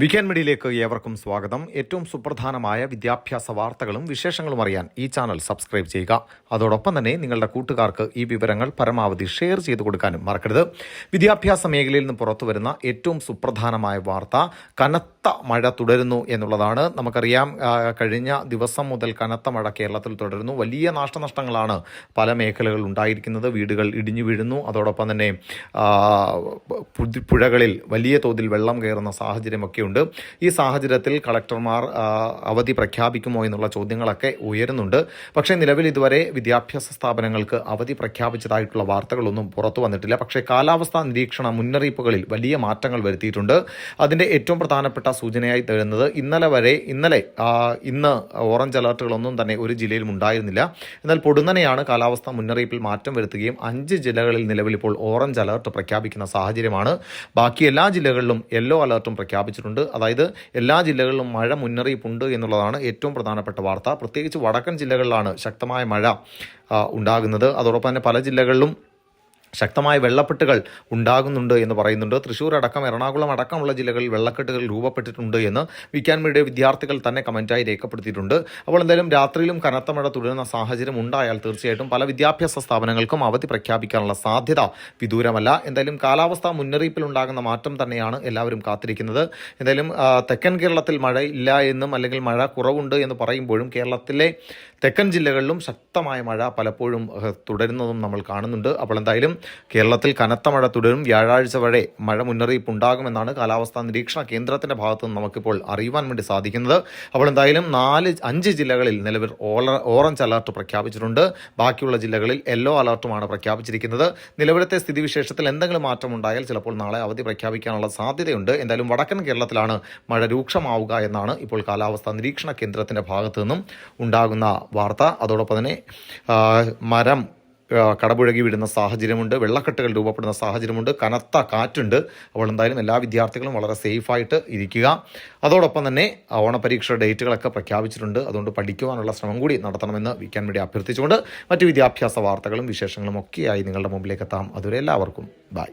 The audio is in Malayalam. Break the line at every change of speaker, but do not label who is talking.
വീക്കെൻഡ് മീഡിയയിലേക്ക് ഏവർക്കും സ്വാഗതം. ഏറ്റവും സുപ്രധാനമായ വിദ്യാഭ്യാസ വാർത്തകളും വിശേഷങ്ങളും അറിയാൻ ഈ ചാനൽ സബ്സ്ക്രൈബ് ചെയ്യുക. അതോടൊപ്പം തന്നെ നിങ്ങളുടെ കൂട്ടുകാർക്ക് ഈ വിവരങ്ങൾ പരമാവധി ഷെയർ ചെയ്തു കൊടുക്കാനും മറക്കരുത്. വിദ്യാഭ്യാസ മേഖലയിൽ നിന്ന് പുറത്തു വരുന്ന ഏറ്റവും സുപ്രധാനമായ വാർത്ത കനത്ത മഴ തുടരുന്നു എന്നുള്ളതാണ് നമുക്കറിയാം. കഴിഞ്ഞ ദിവസം മുതൽ കനത്ത മഴ കേരളത്തിൽ തുടരുന്നു. വലിയ നാശനഷ്ടങ്ങളാണ് പല മേഖലകളിൽ ഉണ്ടായിരിക്കുന്നത്. വീടുകൾ ഇടിഞ്ഞു വീഴുന്നു. അതോടൊപ്പം തന്നെ പുഴകളിൽ വലിയ തോതിൽ വെള്ളം കയറുന്ന സാഹചര്യമൊക്കെ ഉണ്ട് ഈ സാഹചര്യത്തിൽ കളക്ടർമാർ അവധി പ്രഖ്യാപിക്കുമോ എന്നുള്ള ചോദ്യങ്ങളൊക്കെ ഉയരുന്നുണ്ട്. പക്ഷേ നിലവിൽ ഇതുവരെ വിദ്യാഭ്യാസ സ്ഥാപനങ്ങൾക്ക് അവധി പ്രഖ്യാപിച്ചതായിട്ടുള്ള വാർത്തകളൊന്നും പുറത്തു വന്നിട്ടില്ല. പക്ഷേ കാലാവസ്ഥാ നിരീക്ഷണ മുന്നറിയിപ്പുകളിൽ വലിയ മാറ്റങ്ങൾ വരുത്തിയിട്ടുണ്ട്. അതിന്റെ ഏറ്റവും പ്രധാനപ്പെട്ട സൂചനയായി തരുന്നത് ഇന്നലെ വരെ ഇന്നലെ ഇന്ന് ഓറഞ്ച് അലർട്ടുകളൊന്നും തന്നെ ഒരു ജില്ലയിലും ഉണ്ടായിരുന്നില്ല. എന്നാൽ പൊടുന്നനെയാണ് കാലാവസ്ഥ മുന്നറിയിപ്പിൽ മാറ്റം വരുത്തുകയും അഞ്ച് ജില്ലകളിൽ നിലവിൽ ഇപ്പോൾ ഓറഞ്ച് അലർട്ട് പ്രഖ്യാപിക്കുന്ന സാഹചര്യമാണ്. ബാക്കി എല്ലാ ജില്ലകളിലും യെല്ലോ അലർട്ടും പ്രഖ്യാപിച്ചിട്ടുണ്ട്. അതായത് എല്ലാ ജില്ലകളിലും മഴ മുന്നറിയിപ്പുണ്ട് എന്നുള്ളതാണ് ഏറ്റവും പ്രധാനപ്പെട്ട വാർത്ത. പ്രത്യേകിച്ച് വടക്കൻ ജില്ലകളിലാണ് ശക്തമായ മഴ ഉണ്ടാകുന്നത്. അതോടൊപ്പം തന്നെ പല ജില്ലകളിലും ശക്തമായ വെള്ളക്കെട്ടുകൾ ഉണ്ടാകുന്നുണ്ട് എന്ന് പറയുന്നുണ്ട്. തൃശ്ശൂർ അടക്കം എറണാകുളം അടക്കമുള്ള ജില്ലകളിൽ വെള്ളക്കെട്ടുകൾ രൂപപ്പെട്ടിട്ടുണ്ട് എന്ന് മീഡിയ വിദ്യാർത്ഥികൾ തന്നെ കമന്റായി രേഖപ്പെടുത്തിയിട്ടുണ്ട്. അപ്പോൾ എന്തായാലും രാത്രിയിലും കനത്ത മഴ തുടരുന്ന സാഹചര്യം ഉണ്ടായാൽ തീർച്ചയായിട്ടും പല വിദ്യാഭ്യാസ സ്ഥാപനങ്ങൾക്കും അവധി പ്രഖ്യാപിക്കാനുള്ള സാധ്യത വിദൂരമല്ല. എന്തായാലും കാലാവസ്ഥാ മുന്നറിയിപ്പിൽ ഉണ്ടാകുന്ന മാറ്റം തന്നെയാണ് എല്ലാവരും കാത്തിരിക്കുന്നത്. എന്തായാലും തെക്കൻ കേരളത്തിൽ മഴ ഇല്ല എന്നും അല്ലെങ്കിൽ മഴ കുറവുണ്ട് എന്ന് പറയുമ്പോഴും കേരളത്തിലെ തെക്കൻ ജില്ലകളിലും ശക്തമായ മഴ പലപ്പോഴും തുടരുന്നതും നമ്മൾ കാണുന്നുണ്ട്. അപ്പോൾ എന്തായാലും കേരളത്തിൽ കനത്ത മഴ തുടരും. വ്യാഴാഴ്ച വരെ മഴ മുന്നറിയിപ്പ് ഉണ്ടാകുമെന്നാണ് കാലാവസ്ഥാ നിരീക്ഷണ കേന്ദ്രത്തിന്റെ ഭാഗത്ത് നിന്ന് നമുക്കിപ്പോൾ അറിയുവാൻ വേണ്ടി സാധിക്കുന്നത്. അപ്പോൾ എന്തായാലും നാല് അഞ്ച് ജില്ലകളിൽ നിലവിൽ ഓറഞ്ച് അലർട്ട് പ്രഖ്യാപിച്ചിട്ടുണ്ട്. ബാക്കിയുള്ള ജില്ലകളിൽ യെല്ലോ അലർട്ടുമാണ് പ്രഖ്യാപിച്ചിരിക്കുന്നത്. നിലവിലത്തെ സ്ഥിതിവിശേഷത്തിൽ എന്തെങ്കിലും മാറ്റം ഉണ്ടായാൽ ചിലപ്പോൾ നാളെ അവധി പ്രഖ്യാപിക്കാനുള്ള സാധ്യതയുണ്ട്. എന്തായാലും വടക്കൻ കേരളത്തിലാണ് മഴ രൂക്ഷമാവുക എന്നാണ് ഇപ്പോൾ കാലാവസ്ഥാ നിരീക്ഷണ കേന്ദ്രത്തിന്റെ ഭാഗത്തു നിന്നും ഉണ്ടാകുന്ന വാർത്ത. അതോടൊപ്പം തന്നെ മരം കടപുഴകി വിടുന്ന സാഹചര്യമുണ്ട്. വെള്ളക്കെട്ടുകൾ രൂപപ്പെടുന്ന സാഹചര്യമുണ്ട്. കനത്ത കാറ്റുണ്ട്. അപ്പോൾ എന്തായാലും എല്ലാ വിദ്യാർത്ഥികളും വളരെ സേഫായിട്ട് ഇരിക്കുക. അതോടൊപ്പം തന്നെ ഓണപരീക്ഷയുടെ ഓണപരീക്ഷ ഡേറ്റുകളൊക്കെ പ്രഖ്യാപിച്ചിട്ടുണ്ട്. അതുകൊണ്ട് പഠിക്കുവാനുള്ള ശ്രമം കൂടി നടത്തണമെന്ന് വിക്കാൻ വേണ്ടി അഭ്യർത്ഥിച്ചുകൊണ്ട് മറ്റ് വിദ്യാഭ്യാസ വാർത്തകളും വിശേഷങ്ങളും ഒക്കെയായി നിങ്ങളുടെ മുമ്പിലേക്ക് എത്താം. അതുവരെ എല്ലാവർക്കും ബൈ.